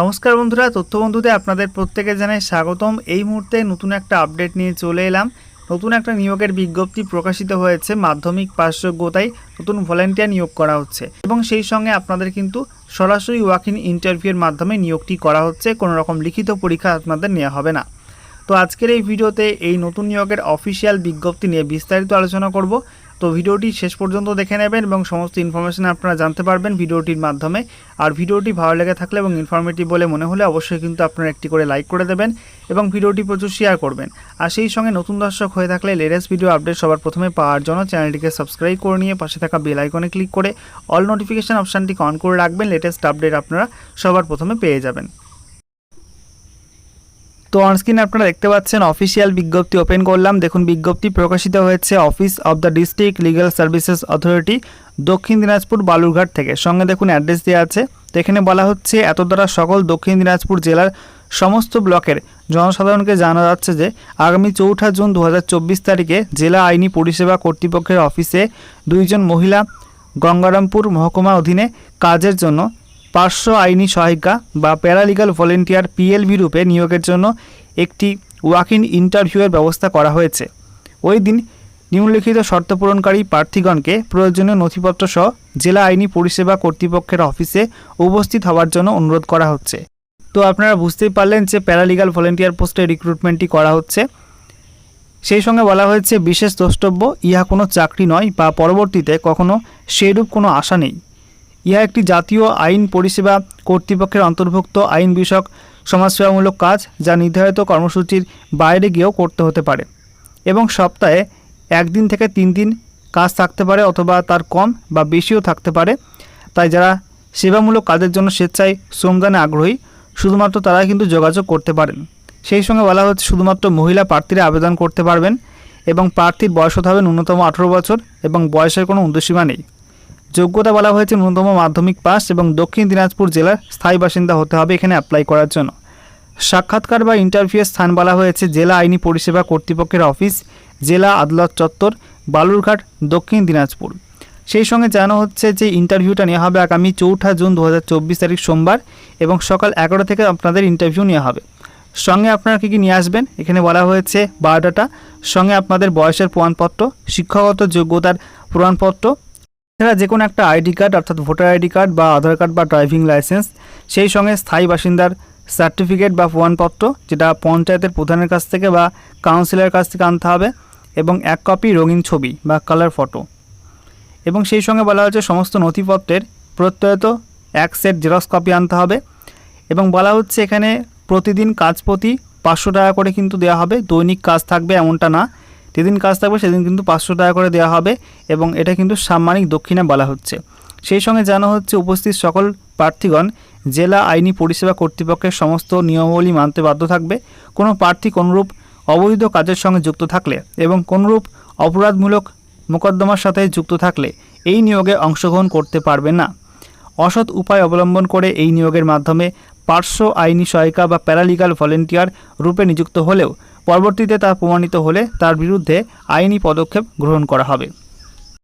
নমস্কার বন্ধুরা, তথ্য বন্ধুতে আপনাদের প্রত্যেকে জানাই স্বাগতম। এই মুহূর্তে নতুন একটা আপডেট নিয়ে চলে এলাম। নতুন একটা নিয়োগের বিজ্ঞপ্তি প্রকাশিত হয়েছে মাধ্যমিক পাস যোগ্যতায় নতুন ভলেন্টিয়ার নিয়োগ করা হচ্ছে এবং সেই সঙ্গে আপনাদের কিন্তু সরাসরি ওয়াক ইন ইন্টারভিউয়ের মাধ্যমে নিয়োগটি করা হচ্ছে। কোনো রকম লিখিত পরীক্ষা আপনাদের নেওয়া হবে না। তো আজকের এই ভিডিওতে এই নতুন নিয়োগের অফিসিয়াল বিজ্ঞপ্তি নিয়ে বিস্তারিত আলোচনা করব। তো ভিডিওটি শেষ পর্যন্ত দেখে নেবেন এবং সমস্ত ইনফরমেশন আপনারা জানতে পারবেন ভিডিওটির মাধ্যমে। আর ভিডিওটি ভালো লেগে থাকলে এবং ইনফরমেটিভ বলে মনে হলে অবশ্যই কিন্তু আপনারা একটি করে লাইক করে দেবেন এবং ভিডিওটি প্রচুর শেয়ার করবেন। আর সেই সঙ্গে নতুন দর্শক হয়ে থাকলে লেটেস্ট ভিডিও আপডেট সবার প্রথমে পাওয়ার জন্য চ্যানেলটিকে সাবস্ক্রাইব করে নিয়ে পাশে থাকা বেল আইকনে ক্লিক করে অল নোটিফিকেশান অপশানটি অন করে রাখবেন। লেটেস্ট আপডেট আপনারা সবার প্রথমে পেয়ে যাবেন। তো অনস্ক্রিন আপনারা দেখতে পাচ্ছেন অফিসিয়াল বিজ্ঞপ্তি ওপেন করলাম। দেখুন, বিজ্ঞপ্তি প্রকাশিত হয়েছে office of the district legal services authority Dakshin Dinajpur, Balurghat থেকে। সঙ্গে দেখুন অ্যাড্রেস দেওয়া আছে। তো এখানে বলা হচ্ছে এত দ্বারা সকল দক্ষিণ দিনাজপুর জেলার সমস্ত ব্লকের জনসাধারণকে জানা যাচ্ছে যে, আগামী চৌঠা জুন দু হাজার চব্বিশ তারিখে জেলা আইনি পরিষেবা কর্তৃপক্ষের অফিসে দুইজন মহিলা গঙ্গারামপুর মহকুমা অধীনে কাজের জন্য পার্শ্ব আইনি সহায়িকা বা প্যারালিগাল ভলেন্টিয়ার পিএলভি রূপে নিয়োগের জন্য একটি ওয়াক ইন ইন্টারভিউয়ের ব্যবস্থা করা হয়েছে। ওই দিন নিম্নলিখিত শর্ত পূরণকারী প্রার্থীগণকে প্রয়োজনীয় নথিপত্র সহ জেলা আইনি পরিষেবা কর্তৃপক্ষের অফিসে উপস্থিত হওয়ার জন্য অনুরোধ করা হচ্ছে। তো আপনারা বুঝতেই পারলেন যে প্যারালিগাল ভলেন্টিয়ার পোস্টে রিক্রুটমেন্টটি করা হচ্ছে। সেই সঙ্গে বলা হয়েছে, বিশেষ দ্রষ্টব্য, ইহা কোনো চাকরি নয় বা পরবর্তীতে কখনো সেইরূপ কোনো আশা নেই। ইহা একটি জাতীয় আইন পরিষেবা কর্তৃপক্ষের অন্তর্ভুক্ত আইন বিষয়ক সমাজসেবামূলক কাজ, যা নির্ধারিত কর্মসূচির বাইরে গিয়েও করতে হতে পারে এবং সপ্তাহে একদিন থেকে তিন দিন কাজ থাকতে পারে অথবা তার কম বা বেশিও থাকতে পারে। তাই যারা সেবামূলক কাজের জন্য স্বেচ্ছায় শ্রমদানে আগ্রহী, শুধুমাত্র তারা কিন্তু যোগাযোগ করতে পারেন। সেই সঙ্গে বলা হচ্ছে শুধুমাত্র মহিলা প্রার্থীরা আবেদন করতে পারবেন এবং প্রার্থীর বয়স হতে হবে ন্যূনতম আঠেরো বছর এবং বয়সের কোনো উর্ধ্বসীমা নেই। যোগ্যতা বলা হয়েছে ন্যূনতম মাধ্যমিক পাস এবং দক্ষিণ দিনাজপুর জেলার স্থায়ী বাসিন্দা হতে হবে এখানে অ্যাপ্লাই করার জন্য। সাক্ষাৎকার বা ইন্টারভিউয়ের স্থান বলা হয়েছে জেলা আইনি পরিষেবা কর্তৃপক্ষের অফিস জেলা আদালত চত্বর, বালুরঘাট, দক্ষিণ দিনাজপুর। সেই সঙ্গে জানানো হচ্ছে যে ইন্টারভিউটা নেওয়া হবে আগামী চৌঠা জুন দু হাজার চব্বিশ তারিখ সোমবার এবং সকাল এগারো থেকে আপনাদের ইন্টারভিউ নেওয়া হবে। সঙ্গে আপনারা কী কী নিয়ে আসবেন? এখানে বলা হয়েছে বায়োডাটা সঙ্গে আপনাদের বয়সের প্রমাণপত্র, শিক্ষাগত যোগ্যতার প্রমাণপত্র এছাড়া যে কোনো একটা আইডি কার্ড, অর্থাৎ ভোটার আইডি কার্ড বা আধার কার্ড বা ড্রাইভিং লাইসেন্স, সেই সঙ্গে স্থায়ী বাসিন্দার সার্টিফিকেট বা প্রমাণপত্র, যেটা পঞ্চায়েতের প্রধানের কাছ থেকে বা কাউন্সিলরের কাছ থেকে আনতে হবে, এবং এক কপি রঙিন ছবি বা কালার ফটো। এবং সেই সঙ্গে বলা হচ্ছে সমস্ত নথিপত্রের প্রত্যয়ত এক সেট জেরক্স কপি আনতে হবে, এবং বলা হচ্ছে এখানে প্রতিদিন কাজ প্রতি পাঁচশো টাকা করে কিন্তু দেওয়া হবে। দৈনিক কাজ থাকবে এমনটা না। যেদিন কাজ থাকবে সেদিন কিন্তু পাঁচশো টাকা করে দেওয়া হবে এবং এটা কিন্তু সাম্মানিক দক্ষিণা বলা হচ্ছে। সেই সঙ্গে জানা হচ্ছে, উপস্থিত সকল প্রার্থীগণ, জেলা আইনি পরিষেবা কর্তৃপক্ষের সমস্ত নিয়মাবলী মানতে বাধ্য থাকবে। কোনো প্রার্থী কোনরূপ অবৈধ কাজের সঙ্গে যুক্ত থাকলে এবং কোনরূপ অপরাধমূলক মোকদ্দমার সাথে যুক্ত থাকলে এই নিয়োগে অংশগ্রহণ করতে পারবে না। অসৎ উপায় অবলম্বন করে এই নিয়োগের মাধ্যমে পার্শ্ব আইনি সহায়িকা বা প্যারালিগাল ভলেন্টিয়ার রূপে নিযুক্ত হলেও পরবর্তীতে তা প্রমাণিত হলে তার বিরুদ্ধে আইনি পদক্ষেপ গ্রহণ করা হবে।